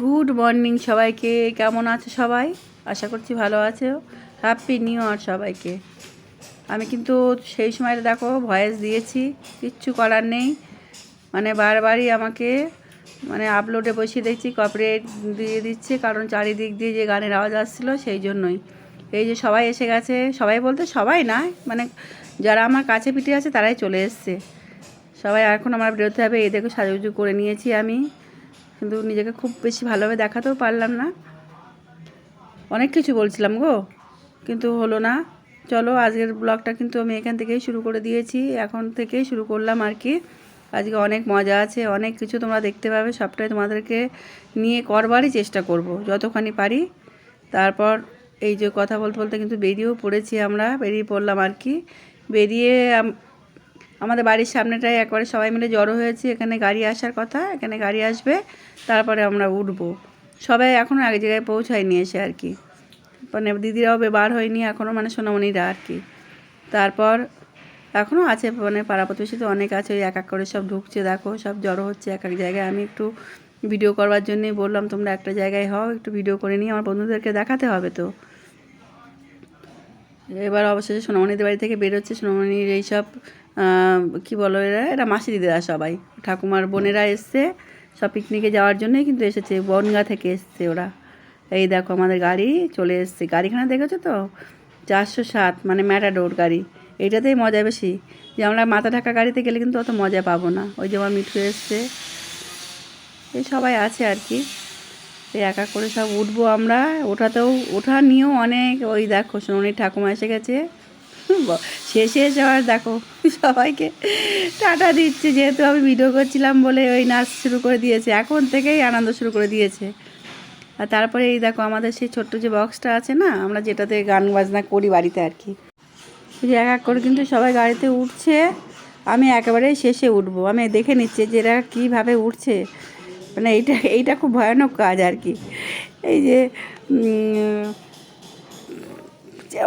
Good morning সবাইকে, কেমন আছে সবাই? আশা করছি ভালো আছে। হ্যাপি নিউ ইয়ার সবাইকে। আমি কিন্তু সেই সময় দেখো ভয়েস দিয়েছি, কিচ্ছু করার নেই। মানে বারবারই আমাকে মানে আপলোডে বসিয়ে দেখছি কপিরাইট দিয়ে দিচ্ছে, কারণ চারিদিক দিয়ে যে গানের আওয়াজ আসছিল সেই জন্যই। এই যে সবাই এসে গেছে, সবাই বলতে সবাই না মানে যারা আমার কাছে পিঠে আছে তারাই চলে এসছে। সবাই এখন আমার বেরোতে হবে, এই দেখো সাজুগুজু করে নিয়েছি আমি। কিন্তু নিজেকে খুব বেশি ভালোভাবে দেখাতেও পারলাম না। অনেক কিছু বলছিলাম গো, কিন্তু হলো না। চলো, আজকের ব্লগটা কিন্তু আমি এখান থেকেই শুরু করে দিয়েছি। এখন থেকেই শুরু করলাম আর কি। আজকে অনেক মজা আছে, অনেক কিছু তোমরা দেখতে পাবে। সবটাই তোমাদেরকে নিয়ে করবারই চেষ্টা করব, যতখানি পারি। তারপর এই যে কথা বলতে বলতে কিন্তু বেরিয়েও পড়েছি আমরা, বেরিয়ে পড়লাম আর কি। বেরিয়ে আমাদের বাড়ির সামনেটায় একবারে সবাই মিলে জড়ো হয়েছি, এখানে গাড়ি আসার কথা, এখানে গাড়ি আসবে, তারপরে আমরা উঠবো। সবাই এখনও এক জায়গায় পৌঁছায়নি এসে আর কি। মানে দিদিরাও বার হয়নি এখনও মানে সোনামণিরা আর কি। তারপর এখনও আছে মানে পাড়া প্রতিবেশী তো অনেক আছে, ওই এক এক করে সব ঢুকছে, দেখো, সব জড়ো হচ্ছে, এক এক জায়গায়। আমি একটু ভিডিও করবার জন্যই বললাম, তোমরা একটা জায়গায় হও, একটু ভিডিও করে নিয়ে আমার বন্ধুদেরকে দেখাতে হবে তো। এবার অবশেষে সোনামণিদের বাড়ি থেকে বেরোচ্ছে, সোনামণির এইসব কি বলো এরা এরা মাসি দিদিরা সবাই। ঠাকুমার বোনেরা এসছে, সব পিকনিকে যাওয়ার জন্যই কিন্তু এসেছে, বনগা থেকে এসছে ওরা। এই দেখো আমাদের গাড়ি, চলে এসছে। গাড়িখানা দেখেছ তো? চারশো সাত মানে ম্যাটাডোর গাড়ি। এইটাতেই মজা বেশি। যে আমরা মাথা ঢাকা গাড়িতে গেলে কিন্তু অত মজা পাবো না। ওই যে আমার মিঠু এসছে। এই সবাই আছে আর কি। এই একা করে সব উঠবো আমরা। ওঠাতেও, ওঠা নিয়েও অনেক ওই দেখো, সোনালি ঠাকুমা এসে গেছে। শেষে এসে আবার দেখো, সবাইকে টাটা দিচ্ছে। যেহেতু আমি ভিডিও করছিলাম বলে ওই নাচ শুরু করে দিয়েছে, এখন থেকেই আনন্দ শুরু করে দিয়েছে। আর তারপরে এই দেখো আমাদের সেই ছোট্ট যে বক্সটা আছে না, আমরা যেটাতে গান বাজনা করি বাড়িতে আর কি। যে এক এক করে কিন্তু সবাই গাড়িতে উঠছে, আমি একেবারেই শেষে উঠবো। আমি দেখে নিচ্ছি যে এরা কীভাবে উঠছে। মানে এইটা এইটা খুব ভয়ানক কাজ আর কি। এই যে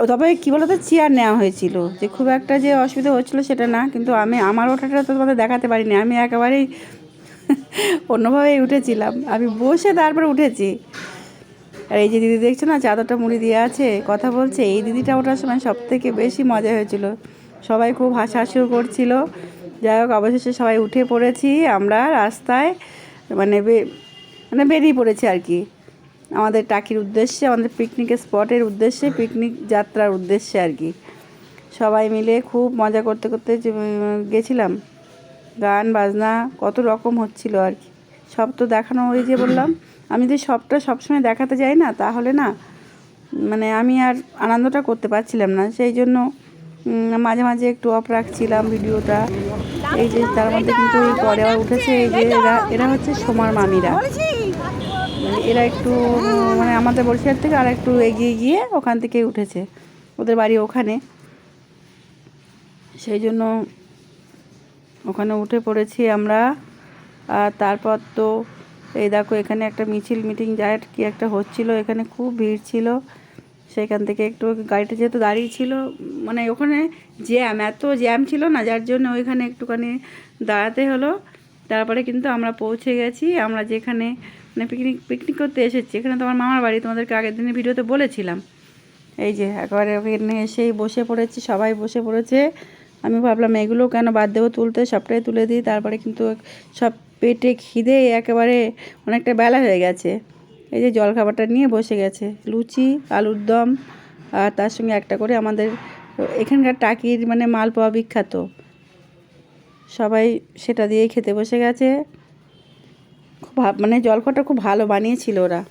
তবে কী বলো তো চেয়ার নেওয়া হয়েছিল। যে, খুব একটা যে অসুবিধা হচ্ছিল সেটা না, কিন্তু আমি, আমার ওঠাটা তো তোমাদের দেখাতে পারিনি। আমি একেবারেই অন্যভাবেই উঠেছিলাম। আমি বসে তারপরে উঠেছি। আর এই যে দিদি দেখছ না, চাদরটা মুড়ি দিয়ে আছে, কথা বলছে। এই দিদিটা ওঠার সময় সব থেকে বেশি মজা হয়েছিল। সবাই খুব হাসাহাসিও করছিল। যাই হোক, অবশেষে সবাই উঠে পড়েছি। আমরা রাস্তায় মানে মানে বেরিয়ে পড়েছি আর কি। আমাদের টাকির উদ্দেশ্যে, আমাদের পিকনিকের স্পটের উদ্দেশ্যে পিকনিক যাত্রার উদ্দেশ্যে আর কি। সবাই মিলে খুব মজা করতে করতে গেছিলাম। গান, বাজনা, কত রকম হচ্ছিল আর কি। সব তো দেখানো ওই যে বললাম। আমি যদি সবটা সবসময় দেখাতে যাই না, তাহলে না মানে আমি আর আনন্দটা করতে পারছিলাম না। সেই জন্য মাঝে মাঝে একটু অফ রাখছিলাম ভিডিওটা। এই যে তার মধ্যে কিন্তু পরে আবার উঠেছে, এই যে এরা এরা হচ্ছে সোমার মামিরা। এরা একটু মানে আমাদের বরিশাল থেকে আর একটু এগিয়ে গিয়ে ওখান থেকেই উঠেছে। ওদের বাড়ি ওখানে। সেই জন্য ওখানে উঠে পড়েছি আমরা। আর তারপর তো এই দেখো, এখানে একটা মিছিল মিটিং যায় কি একটা হচ্ছিল, এখানে খুব ভিড় ছিল। সেখান থেকে একটু গাড়িটা যেহেতু দাঁড়িয়ে ছিল মানে ওখানে জ্যাম, এত জ্যাম ছিল না, যার জন্য ওইখানে একটুখানি দাঁড়াতে হলো। তারপরে কিন্তু আমরা পৌঁছে গেছি। আমরা যেখানে মানে পিকনিক পিকনিক করতে এসেছি। এখানে তোমার মামার বাড়ি, তোমাদেরকে আগের দিনের ভিডিওতে বলেছিলাম। এই যে, একবারে ওখানে এসেই বসে পড়েছি, সবাই বসে পড়েছে। আমি ভাবলাম, এগুলো কেন বাদ দেবো তুলতে? সবটাই তুলে দিই। তারপরে কিন্তু সব পেটে খিদে একেবারে অনেকটা বেলা হয়ে গেছে। এই যে জলখাবারটা নিয়ে বসে গেছে। লুচি, আলুর দম, আর তার সঙ্গে একটা করে আমাদের এখানকার টাকির মানে মাল মালপোয়া বিখ্যাত। সবাই সেটা দিয়েই খেতে বসে গেছে। মানে জলখাবারটা খুব ভালো বানিয়েছিল ওরা।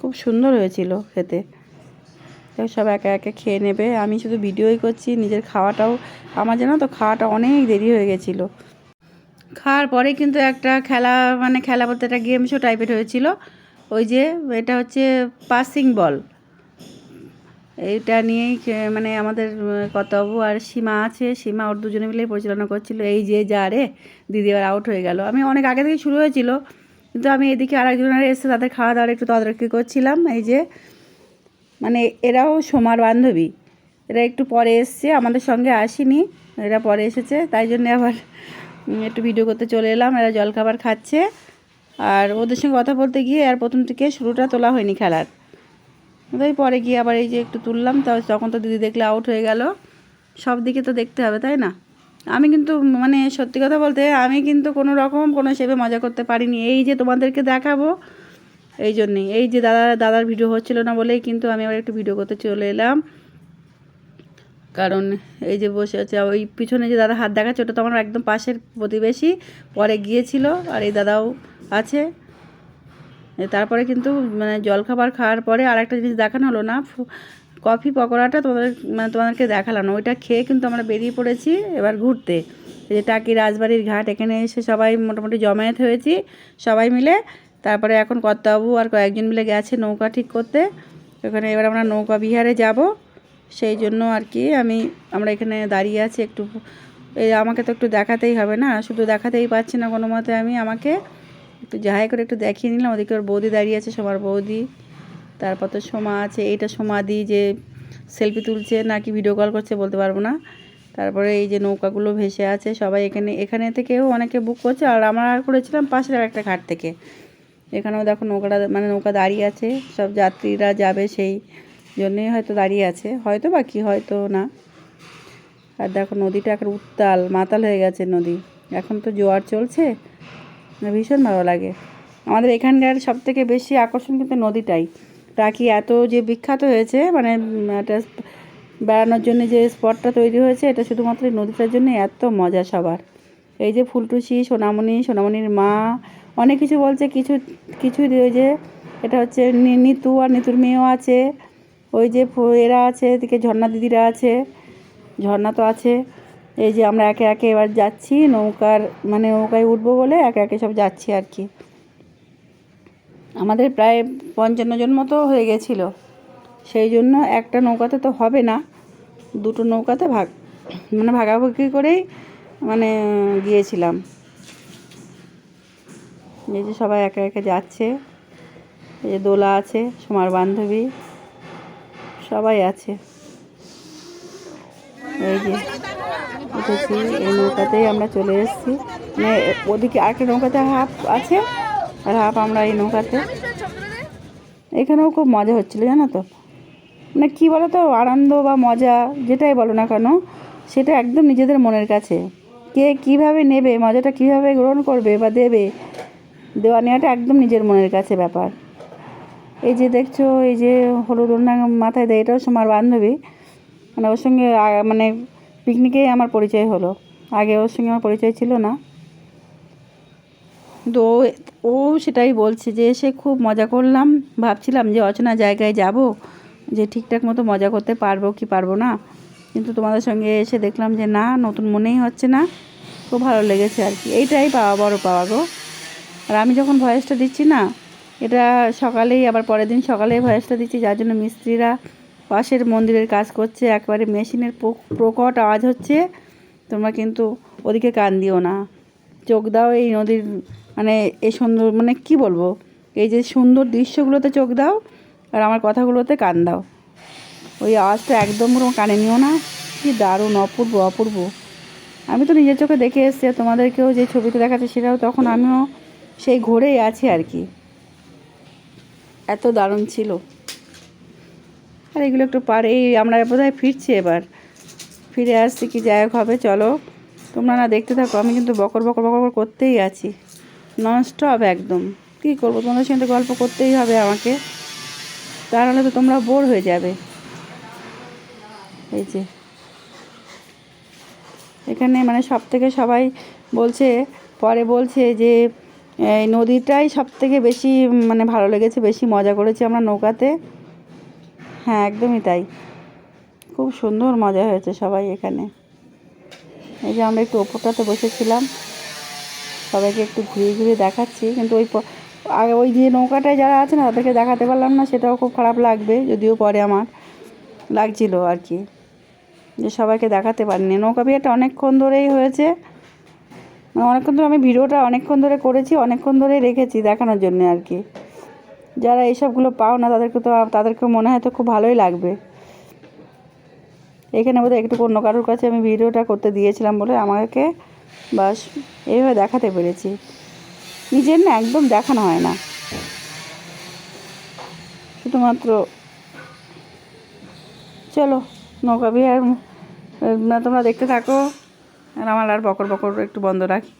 খুব সুন্দর হয়েছিল খেতে। হোক, সব একে একে খেয়ে নেবে। আমি শুধু ভিডিওই করছি নিজের খাওয়াটাও। আমার জানো তো খাওয়াটা অনেক দেরি হয়ে গেছিল। খাওয়ার পরে কিন্তু একটা খেলা মানে খেলা বলতে একটা গেম শো টাইপের হয়েছিল। ওই যে এটা হচ্ছে পাসিং বল এইটা নিয়েই মানে আমাদের কর্তব্য আর সীমা আছে। সীমা ওর দুজনে মিলেই পরিচালনা করছিল। এই যে যা রে দিদি আউট হয়ে গেল। আমি অনেক আগে থেকে শুরু হয়েছিল। কিন্তু আমি এদিকে আরেকজনের এসে তাদের খাওয়া দাওয়ার একটু তদারকি করছিলাম। এই যে মানে এরাও সোমার বান্ধবী। এরা একটু পরে এসছে, আমাদের সঙ্গে আসেনি। এরা পরে এসেছে, তাই জন্য আবার একটু ভিডিও করতে চলে এলাম। এরা জলখাবার খাচ্ছে। আর ওদের সঙ্গে কথা বলতে গিয়ে আর প্রথম থেকে শুরুটা তোলা হয়নি খেলার। তাই পরে গিয়ে আবার এই যে একটু তুললাম তখন তো দিদি দেখলে আউট হয়ে গেল। সব দিকে তো দেখতে হবে, তাই না? আমি কিন্তু মানে সত্যি কথা বলতে আমি কিন্তু কোনো রকম কোনো সেবে মজা করতে পারিনি। এই যে তোমাদেরকে দেখাবো, এই জন্যে এই যে দাদা, দাদার ভিডিও হচ্ছিল না বলেই কিন্তু আমি আবার একটু ভিডিও করতে চলে এলাম। কারণ এই যে বসে আছে, ওই পিছনে যে দাদা হাত দেখাচ্ছে, ওটা তো আমার একদম পাশের প্রতিবেশী, পরে গিয়েছিল আর এই দাদাও আছে। তারপরে কিন্তু মানে জলখাবার খাওয়ার পরে আর একটা জিনিস দেখানো হলো না কফি পকোড়াটা তোমাদের মানে তোমাদেরকে দেখালাম ওইটা খেয়ে কিন্তু আমরা বেরিয়ে পড়েছি এবার ঘুরতে। যে টাকি রাজবাড়ির ঘাট, এখানে এসে সবাই মোটামুটি জমায়েত হয়েছি। সবাই মিলে, তারপরে এখন কর্তাবাবু আর কয়েকজন মিলে গেছে নৌকা ঠিক করতে। এখানে এবার আমরা নৌকা বিহারে যাব। সেই জন্য আর কি আমি, আমরা এখানে দাঁড়িয়ে আছি একটু। এই আমাকে তো একটু দেখাতেই হবে না, শুধু দেখাতেই পাচ্ছি না কোনো মতে আমি। আমাকে একটু যাহাই করে একটু দেখিয়ে নিলাম। ওদিকে ওর বৌদি দাঁড়িয়ে আছে, সবার বৌদি। তারপর তো সোমা আছে, এইটা সোমাদি যে সেলফি তুলছে, নাকি ভিডিও কল করছে বলতে পারব না। তারপরে এই যে নৌকাগুলো ভেসে আছে, সবাই এখানে এখানে থেকেও অনেকে বুক করছে, আর আমরা করেছিলাম পাশের একটা ঘাট থেকে। এখানেও দেখো নৌকাটা মানে নৌকা দাঁড়িয়ে আছে, সব যাত্রীরা যাবে সেই জন্যেই হয়তো দাঁড়িয়ে আছে, হয়তো বা কি হয়তো না। আর দেখো নদীটা এখন উত্তাল, মাতাল হয়ে গেছে নদী। এখন তো জোয়ার চলছে, ভীষণ ভালো লাগে। আমাদের এখানকার সব থেকে বেশি আকর্ষণ কিন্তু নদীটাই। টাকি এত যে বিখ্যাত হয়েছে মানে একটা বেড়ানোর জন্য যে স্পটটা তৈরি হয়েছে, এটা শুধুমাত্র নদীটার জন্য এত মজা সবার। এই যে ফুলটুসি, সোনামণি, সোনামণির মা, অনেক কিছু বলছে, কিছু কিছু ওই যে, এটা হচ্ছে নিতু আর নিতুর মেয়েও আছে, ওই যে এরা আছে, এদিকে ঝর্ণা দিদিরা আছে, ঝর্ণা তো আছে। এই যে আমরা একে একে এবার যাচ্ছি, নৌকার মানে নৌকায় উঠবো বলে একে একে সব যাচ্ছি আর কি। আমাদের প্রায় পঞ্চান্ন জন মতো হয়ে গেছিল। সেই জন্য একটা নৌকাতে তো হবে না, দুটো নৌকাতে ভাগ মানে ভাগাভাগি করেই মানে গিয়েছিলাম। এই যে সবাই একে একে যাচ্ছে, এই যে দোলা আছে, সোমার বান্ধবী, সবাই আছে। এই যে উঠেছি, এই নৌকাতেই আমরা চলে এসেছি। মানে ওদিকে আরেকটা নৌকাতে হাফ আছে আর হাফ আমরা এই নৌকাতে। এখানেও খুব মজা হচ্ছিল জানো তো? মানে কী বলো তো আনন্দ বা মজা যেটাই বলো না কেন সেটা একদম নিজেদের মনের কাছে। কে কীভাবে নেবে মজাটা কীভাবে গ্রহণ করবে বা দেবে দেওয়া নেওয়াটা একদম নিজের মনের কাছে ব্যাপার। এই যে দেখছ এই যে হলুদ ওড়না মাথায় দেয় এটাও তোমার বান্ধবী। মানে ওর সঙ্গে মানে পিকনিকেই আমার পরিচয় হলো। আগে ওর সঙ্গে আমার পরিচয় ছিল না। কিন্তু ও সেটাই বলছে যে এসে খুব মজা করলাম। ভাবছিলাম যে অচেনা জায়গায় যাব, যে ঠিকঠাক মতো মজা করতে পারব কি পারব না। কিন্তু তোমাদের সঙ্গে এসে দেখলাম যে না, নতুন মনেই হচ্ছে না। খুব ভালো লেগেছে আর কি। এইটাই পাওয়া, বড় পাওয়া গো। আর আমি যখন ভয়েসটা দিচ্ছি না, এটা সকালেই, আবার পরের দিন সকালেই ভয়েসটা দিচ্ছি, যার জন্য মিস্ত্রিরা পাশের মন্দিরের কাজ করছে, একবারে মেশিনের প্রকট আওয়াজ হচ্ছে। তোমরা কিন্তু ওদিকে কান দিও না। চোখ দাও এই নদীর মানে এই সুন্দর মানে কি বলব? এই যে সুন্দর দৃশ্যগুলোতে চোখ দাও আর আমার কথাগুলোতে কান দাও। ওই আওয়াজটা একদম পুরো কানে নিও না। কি দারুণ, অপূর্ব অপূর্ব। আমি তো নিজের চোখে দেখে এসেছি তোমাদেরকেও যে ছবিতে দেখাচ্ছে সেটাও তখন আমিও সেই ঘোরেই আছি আর কি। এত দারুণ ছিল। আর এগুলো একটু পারে, এই আমরা বোধহয় ফিরছি এবার। ফিরে আসছি কি যাই হবে, চলো। তোমরা না দেখতে থাকো, আমি কিন্তু বকর বকর বকর করতেই আছি। ননস্টপ একদম। কী করব? তোমাদের সঙ্গে গল্প করতেই হবে আমাকে। তা নাহলে তো তোমরা বোর হয়ে যাবে। এই যে। এখানে মানে সব থেকে সবাই বলছে, পরে বলছে যে, এই নদীটাই সব থেকে বেশি মানে ভালো লেগেছে, বেশি মজা করেছি আমরা নৌকাতে। হ্যাঁ একদমই তাই। খুব সুন্দর মজা হয়েছে সবাই এখানে। এই যে আমরা একটু ওপরটাতে বসেছিলাম। সবাইকে একটু ঘুরিয়ে ঘুরিয়ে দেখাচ্ছি। কিন্তু ওই আগে ওই যে নৌকাটায় যারা আছে না, তাদেরকে দেখাতে পারলাম না, সেটাও খুব খারাপ লাগবে, যদিও পরে আমার লাগছিল আর কি। যে সবাইকে দেখাতে পারিনি। নৌকা বিয়েটা অনেকক্ষণ ধরেই হয়েছে। মানে অনেকক্ষণ ধরে আমি ভিডিওটা অনেকক্ষণ ধরে করেছি, অনেকক্ষণ ধরেই রেখেছি দেখানোর জন্য আর কি। যারা এইসবগুলো পাও না, তাদেরকে তো তাদেরকে মনে হয় তো খুব ভালোই লাগবে। এখানে বোধহয় একটু অন্য কারোর কাছে আমি ভিডিওটা করতে দিয়েছিলাম বলে আমাকে বাস, এইভাবে দেখাতে পেরেছি। নিজের না একদম দেখানো হয় না। শুধুমাত্র চলো, নৌকা বিহার তোমরা দেখতে থাকো, আর আমার আর বকর বকর একটু বন্ধ রাখি।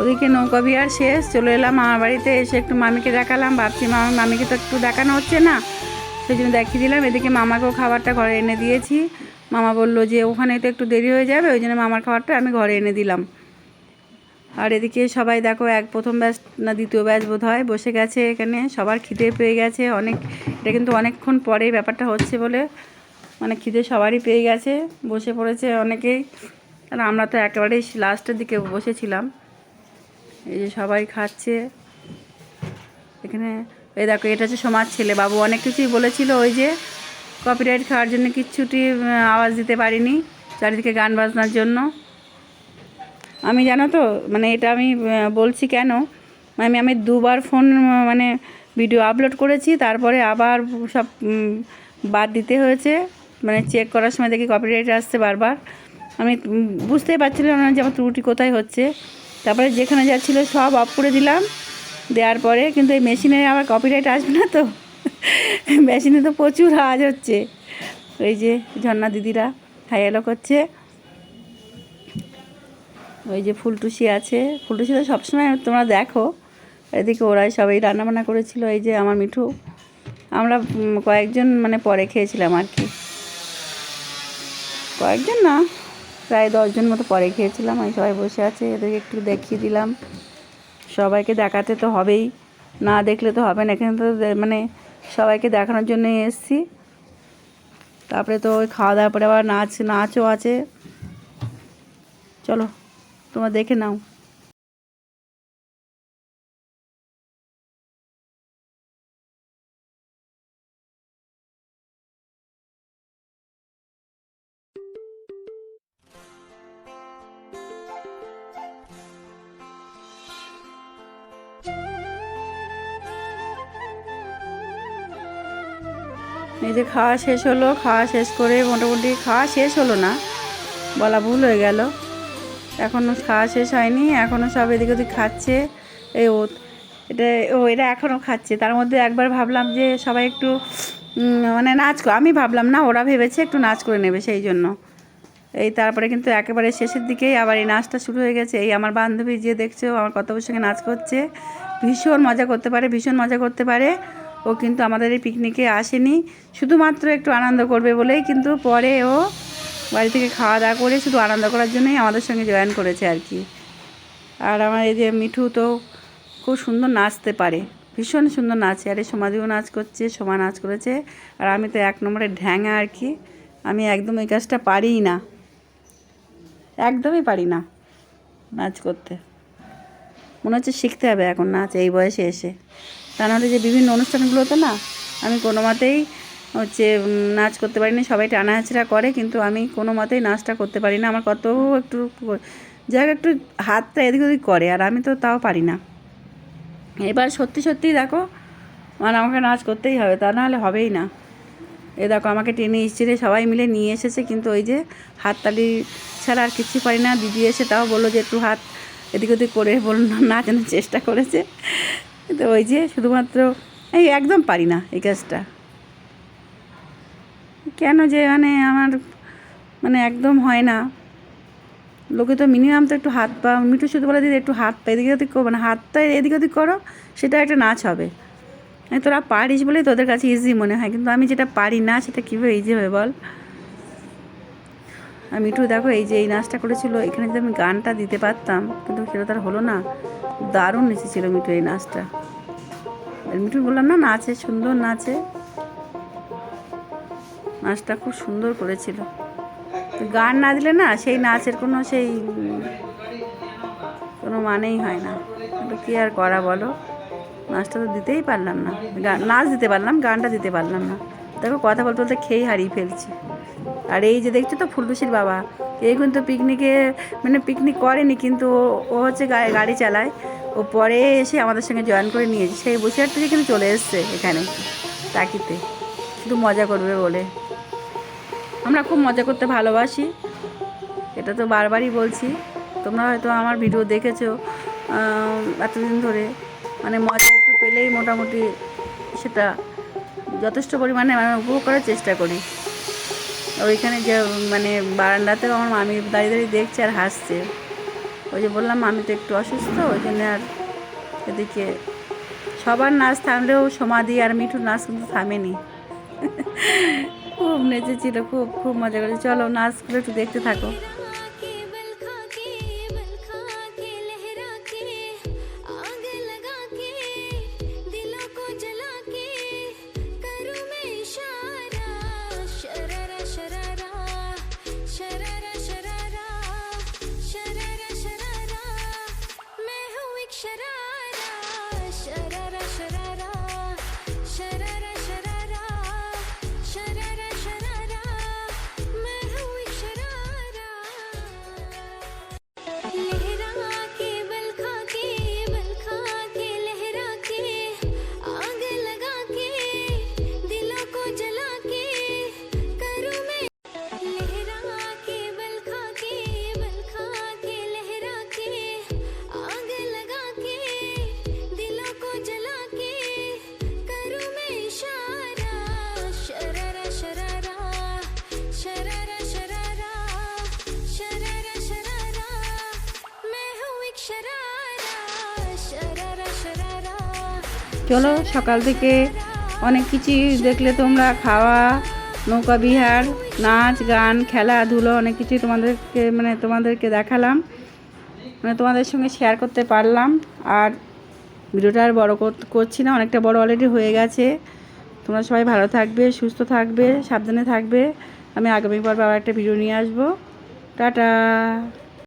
ওদিকে নৌকা বিহার শেষ, চলে এলাম আমার বাড়িতে, এসে একটু মামিকে দেখালাম। ভাবছি মামা মামিকে তো একটু দেখানো হচ্ছে না, সেই জন্য দেখিয়ে দিলাম। এদিকে মামাকেও খাবারটা ঘরে এনে দিয়েছি। মামা বলল যে ওখানে তো একটু দেরি হয়ে যাবে, ওই জন্য মামার খাবারটা আমি ঘরে এনে দিলাম। আর এদিকে সবাই দেখো, এক প্রথম ব্যাচ না দ্বিতীয় ব্যাচ বোধ হয় বসে গেছে এখানে। সবার খিদে পেয়ে গেছে, অনেক এটা কিন্তু অনেকক্ষণ পরেই ব্যাপারটা হচ্ছে বলে মানে খিদে সবারই পেয়ে গেছে। বসে পড়েছে অনেকেই। আর আমরা তো একেবারেই লাস্টের দিকে বসেছিলাম। এই যে সবাই খাচ্ছে। এখানে, এই দেখো, এটা হচ্ছে সমাজ ছেলে। বাবু অনেক কিছুই বলেছিল ওই যে কপিরাইট খাওয়ার জন্য কিচ্ছুটি আওয়াজ দিতে পারিনি চারিদিকে গান বাজনার জন্য। আমি জানো তো মানে এটা আমি বলছি কেন? আমি আমি দুবার ফোন মানে ভিডিও আপলোড করেছি, তারপরে আবার সব বাদ দিতে হয়েছে। মানে চেক করার সময় দেখি কপিরাইট আসছে বারবার। আমি বুঝতেই পারছিলাম না যে আমার ত্রুটি কোথায় হচ্ছে। তারপরে যেখানে যাচ্ছিল সব অফ করে দিলাম। দেওয়ার পরে কিন্তু এই মেশিনে আবার কপিরাইট আসবে না তো। মেশিনে তো প্রচুর আওয়াজ হচ্ছে। ওই যে ঝর্ণা দিদিরা হাই হ্যালো করছে। ওই যে ফুলটুসি আছে। ফুলটুসি তো সবসময় তোমরা দেখো। এদিকে ওরাই সবাই রান্নাবান্না করেছিল, এই যে আমার মিঠু। আমরা কয়েকজন মানে পরে খেয়েছিলাম আর কি। কয়েকজন না। প্রায় দশজন মতো পরে খেয়েছিলাম, আমি সবাই বসে আছে, এদেরকে একটু দেখিয়ে দিলাম। সবাইকে দেখাতে তো হবেই, না দেখলে তো হবে না, এখানে তো মানে সবাইকে দেখানোর জন্য এসেছি। তারপরে তো ওই খাওয়া দাওয়ার পরে আবার নাচ, নাচও আছে। চলো, তোমার দেখে নাও। এই যে খাওয়া শেষ হলো, খাওয়া শেষ করে মোটামুটি খাওয়া শেষ হলো না, বলা ভুল হয়ে গেল। এখনও খাওয়া শেষ হয়নি এখনও সব এদিক ওদিক খাচ্ছে। এই ও এটা ও এটা এখনও খাচ্ছে। তার মধ্যে একবার ভাবলাম যে সবাই একটু মানে নাচ আমি ভাবলাম না, ওরা ভেবেছে একটু নাচ করে নেবে সেই জন্য। এই তারপরে কিন্তু একেবারে শেষের দিকেই আবার এই নাচটা শুরু হয়ে গেছে। এই আমার বান্ধবী যে দেখছ, আমার কত সঙ্গে নাচ করছে, ভীষণ মজা করতে পারে, ভীষণ মজা করতে পারে। ও কিন্তু আমাদের এই পিকনিকে আসেনি। শুধুমাত্র একটু আনন্দ করবে বলেই কিন্তু পরে ও বাড়ি থেকে খাওয়া দাওয়া করে শুধু আনন্দ করার জন্যই আমাদের সঙ্গে জয়েন করেছে আর কি। আর আমার এই যে মিঠু তো খুব সুন্দর নাচতে পারে। ভীষণ সুন্দর নাচে। আর এই সমাধিও নাচ করছে, সোমা নাচ করেছে। আর আমি তো এক নম্বরে ঢ্যাঙা আর কি। আমি একদম এই কাজটা পারিই না। একদমই পারি না নাচ করতে। মনে হচ্ছে শিখতে হবে এখন নাচ এই বয়সে এসে। তা নাহলে যে বিভিন্ন অনুষ্ঠানগুলোতে না, আমি কোনো মতেই হচ্ছে নাচ করতে পারি না সবাই টানা হাঁচড়া করে, কিন্তু আমি কোনো মতেই নাচটা করতে পারি না আমার কত একটু যাক একটু হাতটা এদিক ওদিক করে, আর আমি তো তাও পারি না। এবার সত্যি সত্যি দেখো মানে আমাকে নাচ করতেই হবে, তা নাহলে হবেই না। এ দেখো, আমাকে টেনে ইস্টিরে সবাই মিলে নিয়ে এসেছে, কিন্তু ওই যে হাততালি ছাড়া আর কিছু পারি না। দিদি এসে তাও বলল যে, একটু হাত এদিক ওদিক করে বলল, নাচানোর চেষ্টা করেছে। তো ওই যে শুধুমাত্র, এই একদম পারি না এই কাজটা কেন যে মানে আমার মানে একদম হয় না। লোকে তো মিনিমাম তো একটু হাত পা, মিঠু শুধু বলে, দিদি একটু হাত পা, এদিকে ওদিক করব না হাতটা এদিক ওদিক করো, সেটা একটা নাচ হবে। আমি তোরা পারিস বলে তোদের কাছে ইজি মনে হয়, কিন্তু আমি যেটা পারি না, সেটা কীভাবে ইজি হবে বল? আর মিঠু দেখো, এই যে এই নাচটা করেছিল, এখানে যদি আমি গানটা দিতে পারতাম, কিন্তু সেটা তার হলো না। দারুণ নেচেছিল মিঠু এই নাচটা। আর মিঠু বললাম, না নাচে সুন্দর নাচে। নাচটা খুব সুন্দর করেছিল। গান না দিলে না সেই নাচের কোনো সেই কোনো মানেই হয় না। কী আর করা বলো? নাচটা তো দিতেই পারলাম না। নাচ দিতে পারলাম, গানটা দিতে পারলাম না। দেখো কথা বলতে বলতে খেয়েই হারিয়ে ফেলছি। আর এই যে দেখছ তো ফুলটুসির বাবা এই কিন্তু পিকনিকে মানে পিকনিক করেনি, কিন্তু ও- হচ্ছে গাড়ি চালায়। ও পরে এসে আমাদের সঙ্গে জয়েন করে নিয়েছে। সেই বসে বসিরহাট থেকে কিন্তু চলে এসছে এখানে টাকিতে শুধু মজা করবে বলে। আমরা খুব মজা করতে ভালোবাসি। এটা তো বারবারই বলছি। তোমরা হয়তো আমার ভিডিও দেখেছ এতদিন ধরে। মানে মজা একটু পেলেই মোটামুটি সেটা যথেষ্ট পরিমাণে আমি উপভোগ করার চেষ্টা করি। ওইখানে যে মানে বারান্দাতেও আমার মামি দাঁড়িয়ে দাঁড়িয়ে দেখছে আর হাসছে। ওই যে বললাম, আমি তো একটু অসুস্থ, ওই জন্য আর এদিকে সবার নাচ থামলেও সমাধি আর মিঠুর নাচ কিন্তু থামেনি। খুব নেচেছিল, খুব খুব মজা করেছে। চলো নাচগুলো একটু দেখতে থাকো। চলো সকাল থেকে অনেক কিছুই দেখলে তোমরা, খাওয়া, নৌকা বিহার, নাচ, গান খেলাধুলো অনেক কিছুই তোমাদেরকে মানে তোমাদেরকে দেখালাম। মানে তোমাদের সঙ্গে শেয়ার করতে পারলাম। আর ভিডিওটা আর বড়ো কর- করছি না, অনেকটা বড় অলরেডি হয়ে গেছে। তোমরা সবাই ভালো থাকবে, সুস্থ থাকবে, সাবধানে থাকবে। আমি আগামী পর্বে আবার একটা ভিডিও নিয়ে আসব। টাটা!